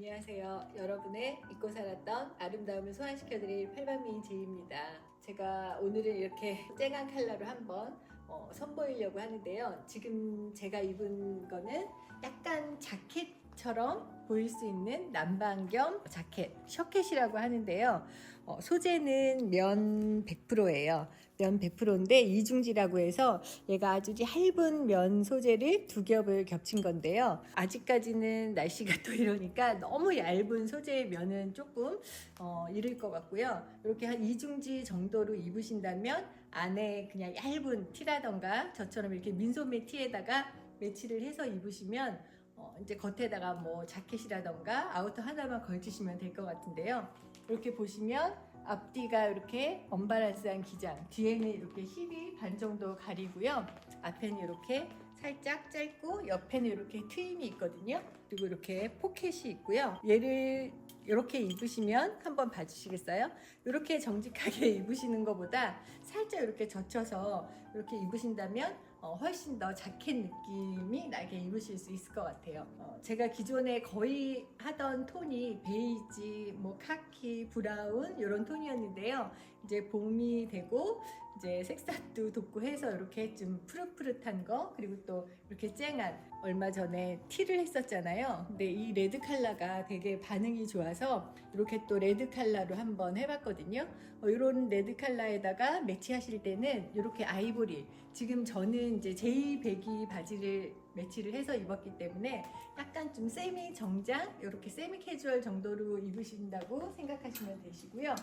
안녕하세요. 여러분의 잊고 살았던 아름다움을 소환시켜드릴 팔방미인 제이입니다. 제가 오늘은 이렇게 쨍한 컬러로 한번 어, 선보이려고 하는데요. 지금 제가 입은 거는 약간 자켓처럼 보일 수 있는 남방 겸 자켓, 셔켓이라고 하는데요. 어, 소재는 면 100%예요. 면 100%인데 이중지라고 해서 얘가 아주 얇은 면 소재를 두 겹을 겹친 건데요. 아직까지는 날씨가 또 이러니까 너무 얇은 소재의 면은 조금 어, 이를 것 같고요. 이렇게 한 이중지 정도로 입으신다면 안에 그냥 얇은 티라던가 저처럼 이렇게 민소매 티에다가 매치를 해서 입으시면 어, 이제 겉에다가 뭐 자켓이라던가 아우터 하나만 걸치시면 될 것 같은데요. 이렇게 보시면 앞뒤가 이렇게 언바란스한 기장, 뒤에는 이렇게 힙이 반 정도 가리고요. 앞에는 이렇게 살짝 짧고 옆에는 이렇게 트임이 있거든요. 그리고 이렇게 포켓이 있고요. 얘를 이렇게 입으시면 한번 봐주시겠어요? 이렇게 정직하게 입으시는 것보다 살짝 이렇게 젖혀서 이렇게 입으신다면 어, 훨씬 더 자켓 느낌이 나게 입으실 수 있을 것 같아요. 어, 제가 기존에 거의 하던 톤이 베이지, 뭐 카키, 브라운 이런 톤이었는데요. 이제 봄이 되고 이제 색상도 돋고 해서 이렇게 좀 푸릇푸릇한 거 그리고 또 이렇게 쨍한 얼마 전에 티를 했었잖아요. 근데 이 레드 컬러가 되게 반응이 좋아서 이렇게 또 레드 컬러로 한번 해봤거든요. 어, 이런 레드 컬러에다가 매치하실 때는 이렇게 아이보리 지금 저는 이제 제이 배기 바지를 매치를 해서 입었기 때문에 약간 좀 세미 정장 이렇게 세미 캐주얼 정도로 입으신다고 생각하시면 되시고요.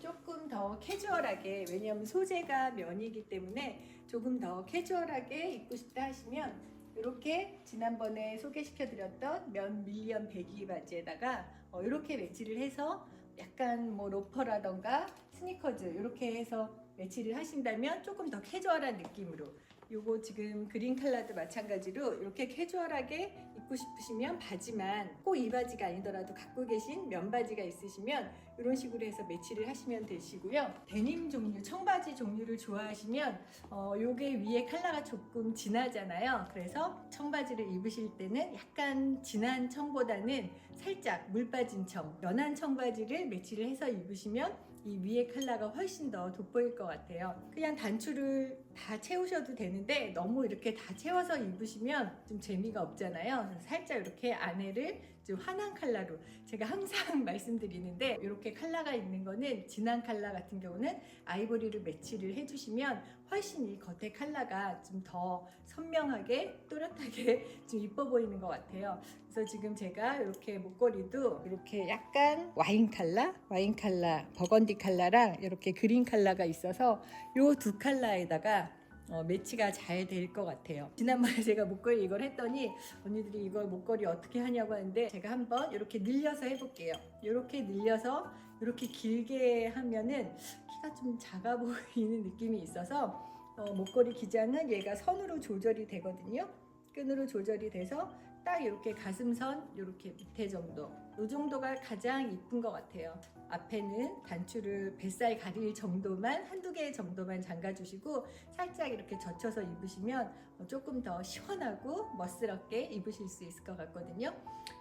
조금 더 캐주얼하게 왜냐하면 소재가 면이기 때문에 조금 더 캐주얼하게 입고 싶다 하시면 이렇게 지난번에 소개시켜드렸던 면 밀리언 배기 바지에다가 어, 이렇게 매치를 해서 약간 뭐 로퍼라던가 스니커즈 이렇게 해서 매치를 하신다면 조금 더 캐주얼한 느낌으로 요거 지금 그린 컬러도 마찬가지로 이렇게 캐주얼하게 입고 싶으시면 바지만 꼭 이 바지가 아니더라도 갖고 계신 면 바지가 있으시면 이런 식으로 해서 매치를 하시면 되시고요. 데님 종류, 청바지 종류를 좋아하시면 어, 요게 위에 컬러가 조금 진하잖아요. 그래서 청바지를 입으실 때는 약간 진한 청보다는 살짝 물 빠진 청, 연한 청바지를 매치를 해서 입으시면 이 위에 컬러가 훨씬 더 돋보일 것 같아요. 그냥 단추를 다 채우셔도 되는데 너무 이렇게 다 채워서 입으시면 좀 재미가 없잖아요. 살짝 이렇게 안에를 좀 환한 컬러로 제가 항상 말씀드리는데 이렇게 컬러가 있는 거는 진한 컬러 같은 경우는 아이보리를 매치를 해주시면 훨씬 이 겉에 컬러가 좀 더 선명하게 또렷하게 좀 이뻐 보이는 것 같아요. 그래서 지금 제가 이렇게 목걸이도 이렇게 약간 와인 컬러, 와인 컬러, 버건디 컬러랑 이렇게 그린 컬러가 있어서 이 두 컬러에다가 어, 매치가 잘 될 것 같아요. 지난번에 제가 목걸이 이걸 했더니 언니들이 이걸 목걸이 어떻게 하냐고 하는데 제가 한번 이렇게 늘려서 해볼게요. 이렇게 늘려서 이렇게 길게 하면은 키가 좀 작아 보이는 느낌이 있어서 어, 목걸이 기장은 얘가 선으로 조절이 되거든요. 끈으로 조절이 돼서 딱 이렇게 가슴선 이렇게 밑에 정도 이 정도가 가장 이쁜 것 같아요. 앞에는 단추를 뱃살 가릴 정도만 한두 개 정도만 잠가 주시고 살짝 이렇게 젖혀서 입으시면 어, 조금 더 시원하고 멋스럽게 입으실 수 있을 것 같거든요.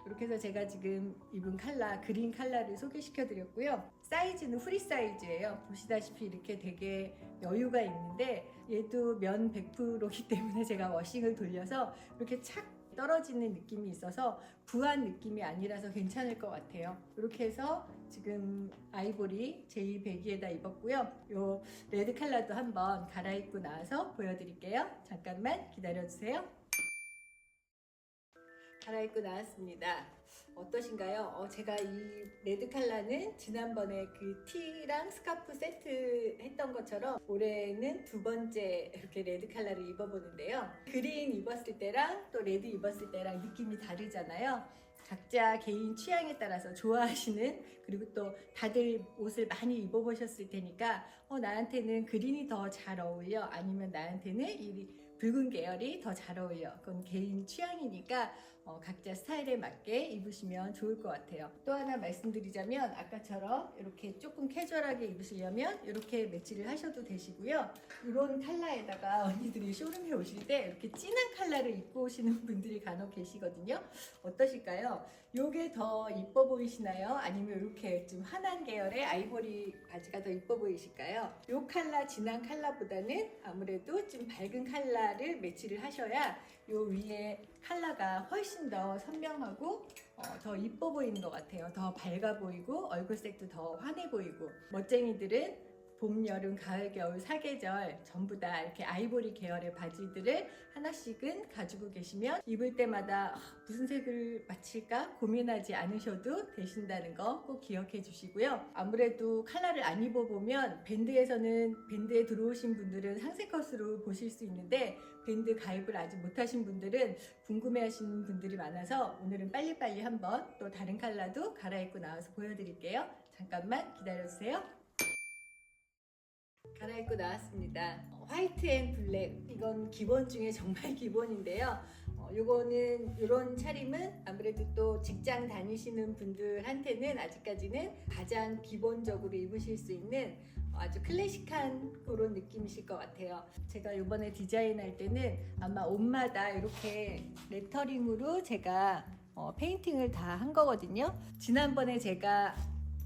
이렇게 해서 제가 지금 입은 컬러 그린 컬러를 소개시켜 드렸고요. 사이즈는 프리 사이즈예요. 보시다시피 이렇게 되게 여유가 있는데 얘도 면 100%이기 때문에 제가 워싱을 돌려서 이렇게 착 떨어지는 느낌이 있어서 부한 느낌이 아니라서 괜찮을 것 같아요. 이렇게 해서 지금 아이보리 제2배기에다 입었고요. 요 레드 컬러도 한번 갈아입고 나와서 보여드릴게요. 잠깐만 기다려주세요. 갈아입고 나왔습니다. 어떠신가요? 어, 제가 이 레드 컬러는 지난번에 그 티랑 스카프 세트 했던 것처럼 올해는 두 번째 이렇게 레드 컬러를 입어보는데요. 그린 입었을 때랑 또 레드 입었을 때랑 느낌이 다르잖아요. 각자 개인 취향에 따라서 좋아하시는 그리고 또 다들 옷을 많이 입어보셨을 테니까 어, 나한테는 그린이 더 잘 어울려 아니면 나한테는 이 붉은 계열이 더 잘 어울려. 그건 개인 취향이니까 어, 각자 스타일에 맞게 입으시면 좋을 것 같아요. 또 하나 말씀드리자면 아까처럼 이렇게 조금 캐주얼하게 입으시려면 이렇게 매치를 하셔도 되시고요. 이런 컬러에다가 언니들이 쇼룸에 오실 때 이렇게 진한 컬러를 입고 오시는 분들이 간혹 계시거든요. 어떠실까요? 요게 더 이뻐 보이시나요? 아니면 이렇게 좀 환한 계열의 아이보리 바지가 더 이뻐 보이실까요? 요 컬러 진한 컬러보다는 아무래도 좀 밝은 컬러를 매치를 하셔야 요 위에 컬러가 훨씬 더 선명하고 어, 더 이뻐 보이는 것 같아요. 더 밝아 보이고 얼굴색도 더 환해 보이고 멋쟁이들은 봄, 여름, 가을, 겨울, 사계절 전부 다 이렇게 아이보리 계열의 바지들을 하나씩은 가지고 계시면 입을 때마다 아, 무슨 색을 맞힐까 고민하지 않으셔도 되신다는 거 꼭 기억해 주시고요. 아무래도 컬러를 안 입어보면 밴드에서는 밴드에 들어오신 분들은 상세 컷으로 보실 수 있는데 밴드 가입을 아직 못하신 분들은 궁금해 하시는 분들이 많아서 오늘은 빨리빨리 한번 또 다른 컬러도 갈아입고 나와서 보여드릴게요. 잠깐만 기다려주세요. 갈아입고 나왔습니다. 어, 화이트 앤 블랙 이건 기본 중에 정말 기본인데요. 어, 요거는 이런 차림은 아무래도 또 직장 다니시는 분들한테는 아직까지는 가장 기본적으로 입으실 수 있는 아주 클래식한 그런 느낌이실 것 같아요. 제가 이번에 디자인할 때는 아마 옷마다 이렇게 레터링으로 제가 어, 페인팅을 다 한 거거든요. 지난번에 제가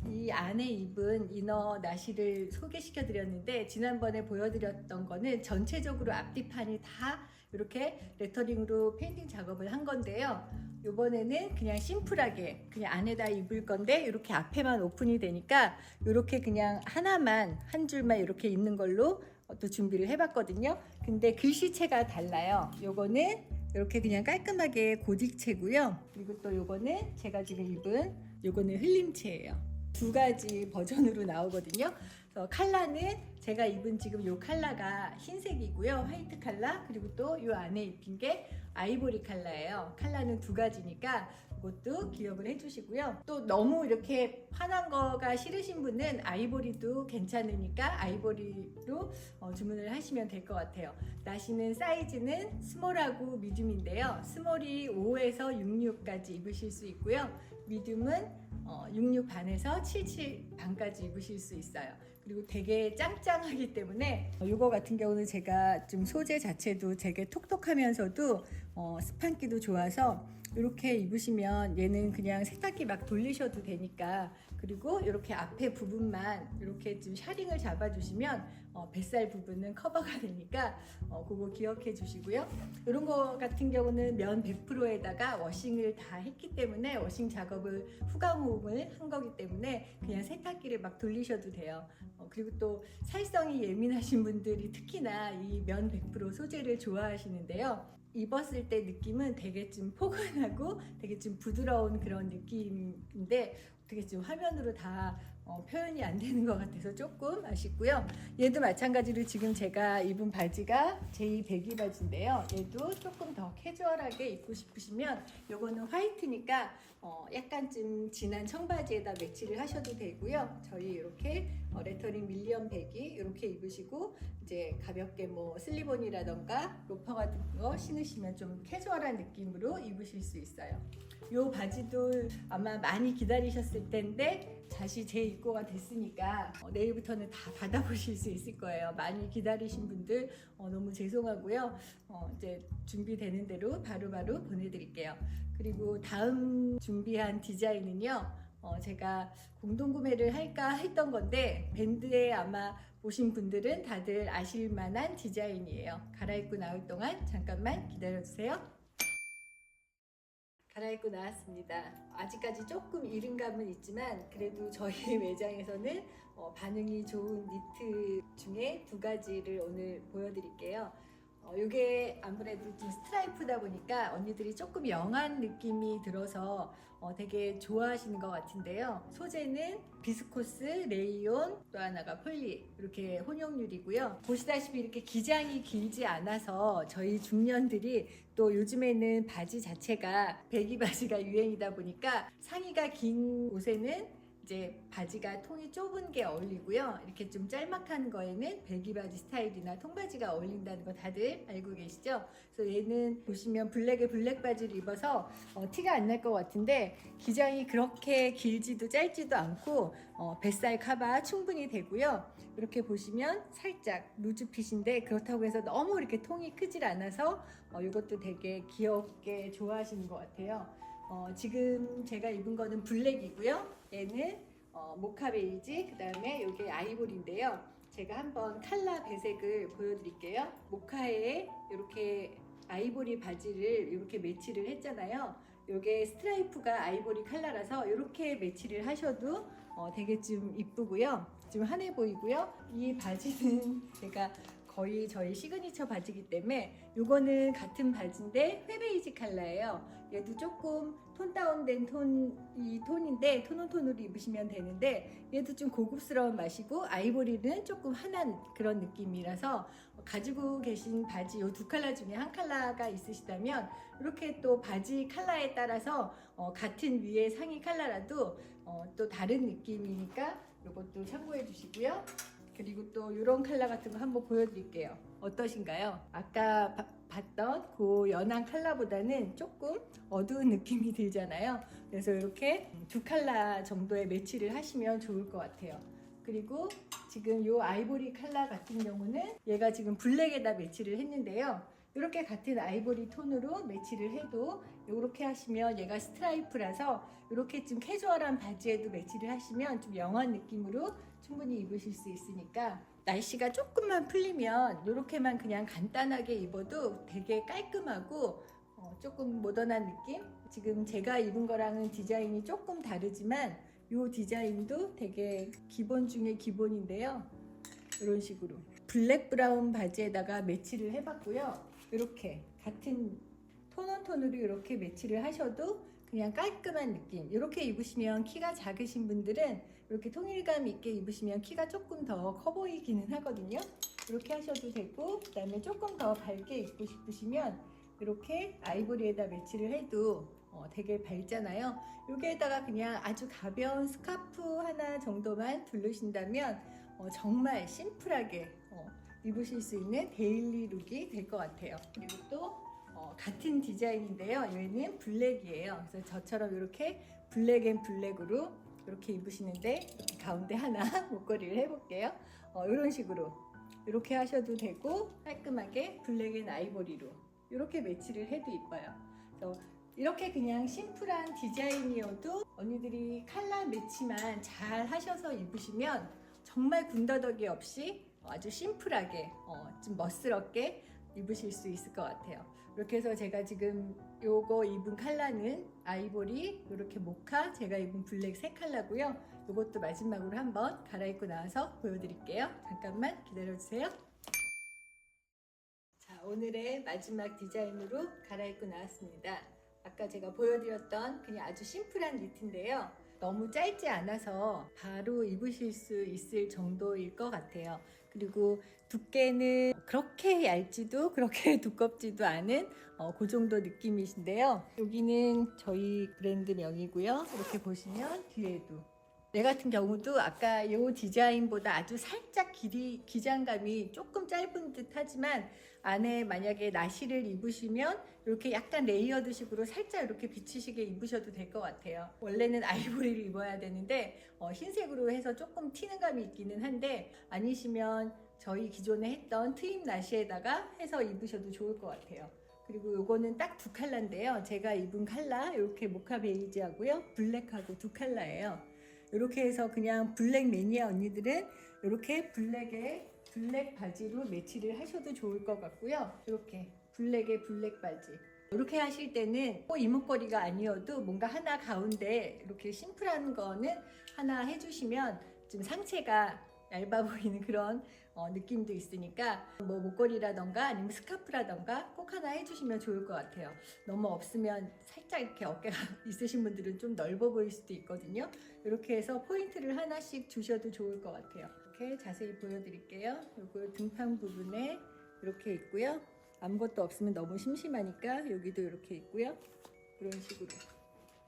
이 안에 입은 이너 나시를 소개시켜 드렸는데 지난번에 보여드렸던 거는 전체적으로 앞뒤판이 다 이렇게 레터링으로 페인팅 작업을 한 건데요. 이번에는 그냥 심플하게 그냥 안에다 입을 건데 이렇게 앞에만 오픈이 되니까 이렇게 그냥 하나만 한 줄만 이렇게 있는 걸로 또 준비를 해봤거든요. 근데 글씨체가 달라요. 요거는 이렇게 그냥 깔끔하게 고딕체고요. 그리고 또 요거는 제가 지금 입은 요거는 흘림체예요. 두 가지 버전으로 나오거든요. 그래서 컬러는 제가 입은 지금 요 컬러가 흰색이고요. 화이트 컬러 그리고 또요 안에 입힌 게 아이보리 컬러예요. 컬러는 두 가지니까 그것도 기억을 해주시고요. 또 너무 이렇게 환한 거가 싫으신 분은 아이보리도 괜찮으니까 아이보리로 어, 주문을 하시면 될 것 같아요. 나시는 사이즈는 스몰하고 미디움인데요. 스몰이 5에서 66까지 입으실 수 있고요. 미디움은 어, 66 반에서 77 반까지 입으실 수 있어요. 그리고 되게 짱짱하기 때문에 어, 이거 같은 경우는 제가 좀 소재 자체도 되게 톡톡하면서도 어, 스판기도 좋아서 이렇게 입으시면 얘는 그냥 세탁기 막 돌리셔도 되니까 그리고 이렇게 앞에 부분만 이렇게 좀 샤링을 잡아주시면 어, 뱃살 부분은 커버가 되니까 어, 그거 기억해 주시고요. 이런 거 같은 경우는 면 100%에다가 워싱을 다 했기 때문에 워싱 작업을 후가호흡을 한 거기 때문에 그냥 세탁기를 막 돌리셔도 돼요. 어, 그리고 또 살성이 예민하신 분들이 특히나 이 면 100% 소재를 좋아하시는데요. 입었을 때 느낌은 되게 좀 포근하고 되게 좀 부드러운 그런 느낌인데 어떻게 좀 화면으로 다 어, 표현이 안 되는 것 같아서 조금 아쉽고요. 얘도 마찬가지로 지금 제가 입은 바지가 제2 배기 바지인데요. 얘도 조금 더 캐주얼하게 입고 싶으시면 요거는 화이트니까 어, 약간 좀 진한 청바지에다 매치를 하셔도 되고요. 저희 이렇게 어, 레터링 밀리언 배기 이렇게 입으시고 이제 가볍게 뭐 슬리본이라던가 로퍼 같은 거 신으시면 좀 캐주얼한 느낌으로 입으실 수 있어요. 요 바지도 아마 많이 기다리셨을 텐데 다시 재입고가 됐으니까 어, 내일부터는 다 받아보실 수 있을 거예요. 많이 기다리신 분들 어, 너무 죄송하고요. 어, 이제 준비되는 대로 바로바로 보내드릴게요. 그리고 다음 준비한 디자인은요. 어, 제가 공동구매를 할까 했던 건데 밴드에 아마 보신 분들은 다들 아실 만한 디자인이에요. 갈아입고 나올 동안 잠깐만 기다려주세요. 갈아입고 나왔습니다. 아직까지 조금 이른 감은 있지만 그래도 저희 매장에서는 어, 반응이 좋은 니트 중에 두 가지를 오늘 보여드릴게요. 어, 이게 아무래도 좀 스트라이프다 보니까 언니들이 조금 영한 느낌이 들어서 어, 되게 좋아하시는 것 같은데요. 소재는 비스코스, 레이온, 또 하나가 폴리 이렇게 혼용률이고요. 보시다시피 이렇게 기장이 길지 않아서 저희 중년들이 또 요즘에는 바지 자체가 배기 바지가 유행이다 보니까 상의가 긴 옷에는 이제 바지가 통이 좁은 게 어울리고요. 이렇게 좀 짤막한 거에는 벨기 바지 스타일이나 통바지가 어울린다는 거 다들 알고 계시죠? 그래서 얘는 보시면 블랙에 블랙 바지를 입어서 어, 티가 안 날 것 같은데 기장이 그렇게 길지도 짧지도 않고 어, 뱃살 커버 충분히 되고요. 이렇게 보시면 살짝 루즈 핏인데 그렇다고 해서 너무 이렇게 통이 크질 않아서 어, 이것도 되게 귀엽게 좋아하시는 것 같아요. 어, 지금 제가 입은 거는 블랙이고요. 얘는 어, 모카 베이지, 그 다음에 이게 아이보리인데요. 제가 한번 칼라 배색을 보여드릴게요. 모카에 이렇게 아이보리 바지를 이렇게 매치를 했잖아요. 이게 스트라이프가 아이보리 칼라라서 이렇게 매치를 하셔도 어, 되게 좀 이쁘고요. 좀 환해 보이고요. 이 바지는 제가 거의 저희 시그니처 바지이기 때문에 이거는 같은 바지인데 회베이지 컬러예요. 얘도 조금 톤 다운된 톤, 이 톤인데 톤온 톤으로 입으시면 되는데 얘도 좀 고급스러운 맛이고 아이보리는 조금 환한 그런 느낌이라서 가지고 계신 바지 이두 컬러 중에 한 컬러가 있으시다면 이렇게 또 바지 컬러에 따라서 어, 같은 위에 상의 컬러라도 어, 또 다른 느낌이니까 이것도 참고해 주시고요. 그리고 또 이런 컬러 같은 거 한번 보여드릴게요. 어떠신가요? 아까 바- 봤던 그 연한 컬러보다는 조금 어두운 느낌이 들잖아요. 그래서 이렇게 두 컬러 정도의 매치를 하시면 좋을 것 같아요. 그리고 지금 이 아이보리 컬러 같은 경우는 얘가 지금 블랙에다 매치를 했는데요. 이렇게 같은 아이보리 톤으로 매치를 해도 이렇게 하시면 얘가 스트라이프라서 이렇게 좀 캐주얼한 바지에도 매치를 하시면 좀 영한 느낌으로 충분히 입으실 수 있으니까 날씨가 조금만 풀리면 이렇게만 그냥 간단하게 입어도 되게 깔끔하고 어, 조금 모던한 느낌? 지금 제가 입은 거랑은 디자인이 조금 다르지만 이 디자인도 되게 기본 중에 기본인데요. 이런 식으로 블랙 브라운 바지에다가 매치를 해봤고요. 이렇게 같은 톤온 톤으로 이렇게 매치를 하셔도 그냥 깔끔한 느낌. 이렇게 입으시면 키가 작으신 분들은 이렇게 통일감 있게 입으시면 키가 조금 더 커 보이기는 하거든요. 이렇게 하셔도 되고 그 다음에 조금 더 밝게 입고 싶으시면 이렇게 아이보리에다 매치를 해도 어, 되게 밝잖아요. 여기에다가 그냥 아주 가벼운 스카프 하나 정도만 두르신다면 어, 정말 심플하게 어, 입으실 수 있는 데일리 룩이 될 것 같아요. 그리고 또 어, 같은 디자인인데요. 얘는 블랙이에요. 그래서 저처럼 이렇게 블랙 앤 블랙으로 이렇게 입으시는데 이렇게 가운데 하나 목걸이를 해볼게요. 어, 이런 식으로 이렇게 하셔도 되고 깔끔하게 블랙 앤 아이보리로 이렇게 매치를 해도 이뻐요. 그래서 이렇게 그냥 심플한 디자인이어도 언니들이 칼라 매치만 잘 하셔서 입으시면 정말 군더더기 없이 아주 심플하게 어, 좀 멋스럽게 입으실 수 있을 것 같아요. 이렇게 해서 제가 지금 요거 입은 컬러는 아이보리, 이렇게 모카, 제가 입은 블랙 세 컬러고요. 이것도 마지막으로 한번 갈아입고 나와서 보여드릴게요. 잠깐만 기다려주세요. 자, 오늘의 마지막 디자인으로 갈아입고 나왔습니다. 아까 제가 보여드렸던 그냥 아주 심플한 니트인데요. 너무 짧지 않아서 바로 입으실 수 있을 정도일 것 같아요. 그리고 두께는 그렇게 얇지도 그렇게 두껍지도 않은 어, 그 정도 느낌이신데요. 여기는 저희 브랜드 명이고요. 이렇게 보시면 뒤에도 내 같은 경우도 아까 이 디자인보다 아주 살짝 길이 기장감이 조금 짧은 듯 하지만 안에 만약에 나시를 입으시면 이렇게 약간 레이어드 식으로 살짝 이렇게 비치시게 입으셔도 될 것 같아요. 원래는 아이보리를 입어야 되는데 어, 흰색으로 해서 조금 튀는 감이 있기는 한데 아니시면 저희 기존에 했던 트임 나시에다가 해서 입으셔도 좋을 것 같아요. 그리고 요거는 딱두 컬러인데요. 제가 입은 컬러 이렇게 모카 베이지하고요. 블랙하고 두 컬러예요. 이렇게 해서 그냥 블랙 매니아 언니들은 이렇게 블랙에 블랙 바지로 매치를 하셔도 좋을 것 같고요. 이렇게 블랙에 블랙 바지. 이렇게 하실 때는 꼭 이목걸이가 아니어도 뭔가 하나 가운데 이렇게 심플한 거는 하나 해주시면 좀 상체가 얇아 보이는 그런 어, 느낌도 있으니까 뭐 목걸이라던가 아니면 스카프라던가 꼭 하나 해주시면 좋을 것 같아요. 너무 없으면 살짝 이렇게 어깨가 있으신 분들은 좀 넓어 보일 수도 있거든요. 이렇게 해서 포인트를 하나씩 주셔도 좋을 것 같아요. 이렇게 자세히 보여드릴게요. 요거 등판 부분에 이렇게 있고요. 아무것도 없으면 너무 심심하니까 여기도 이렇게 있고요. 이런 식으로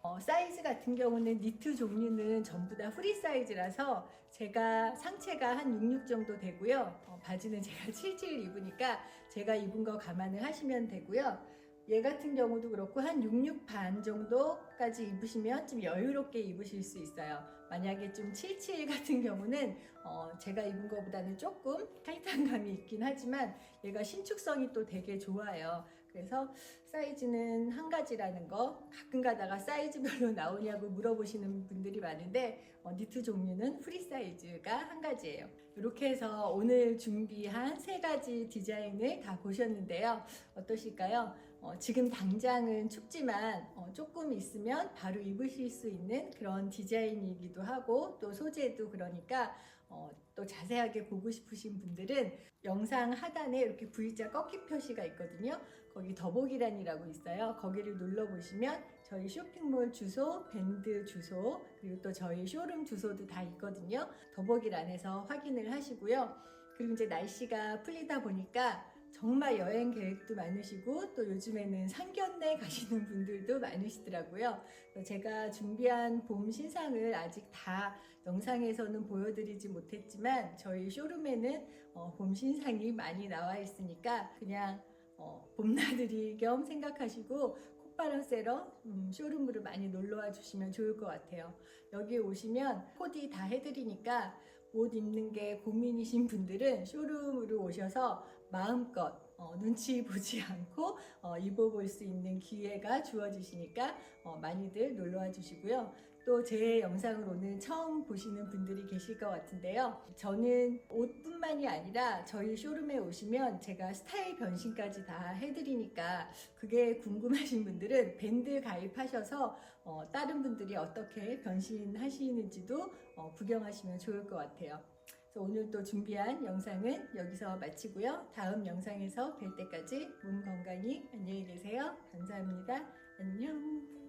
어, 사이즈 같은 경우는 니트 종류는 전부 다 프리 사이즈라서 제가 상체가 한 66 정도 되고요. 어, 바지는 제가 77 입으니까 제가 입은 거 감안을 하시면 되고요. 얘 같은 경우도 그렇고 한 66 반 정도까지 입으시면 좀 여유롭게 입으실 수 있어요. 만약에 좀 77 같은 경우는 어, 제가 입은 것보다는 조금 타이트한 감이 있긴 하지만 얘가 신축성이 또 되게 좋아요. 그래서 사이즈는 한 가지라는 거 가끔 가다가 사이즈별로 나오냐고 물어보시는 분들이 많은데 어, 니트 종류는 프리 사이즈가 한 가지예요. 이렇게 해서 오늘 준비한 세 가지 디자인을 다 보셨는데요. 어떠실까요? 어, 지금 당장은 춥지만 어, 조금 있으면 바로 입으실 수 있는 그런 디자인이기도 하고 또 소재도 그러니까 어, 또 자세하게 보고 싶으신 분들은 영상 하단에 이렇게 V자 꺾기 표시가 있거든요. 거기 더보기란이라고 있어요. 거기를 눌러보시면 저희 쇼핑몰 주소, 밴드 주소, 그리고 또 저희 쇼룸 주소도 다 있거든요. 더보기란에서 확인을 하시고요. 그리고 이제 날씨가 풀리다 보니까 정말 여행 계획도 많으시고 또 요즘에는 상견례 가시는 분들도 많으시더라고요. 제가 준비한 봄 신상을 아직 다 영상에서는 보여드리지 못했지만 저희 쇼룸에는 어, 봄 신상이 많이 나와 있으니까 그냥 어, 봄나들이 겸 생각하시고 콧바람 쐬러 음, 쇼룸으로 많이 놀러와 주시면 좋을 것 같아요. 여기 오시면 코디 다 해드리니까 옷 입는 게 고민이신 분들은 쇼룸으로 오셔서 마음껏 어, 눈치 보지 않고 어, 입어볼 수 있는 기회가 주어지시니까 어, 많이들 놀러와 주시고요. 또제 오늘 처음 보시는 분들이 계실 것 같은데요. 저는 옷뿐만이 아니라 저희 쇼룸에 오시면 제가 스타일 변신까지 다 해드리니까 그게 궁금하신 분들은 밴드 가입하셔서 어, 다른 분들이 어떻게 변신하시는지도 어, 구경하시면 좋을 것 같아요. 오늘 또 준비한 영상은 여기서 마치고요. 다음 영상에서 뵐 때까지 몸 건강히 안녕히 계세요. 감사합니다. 안녕.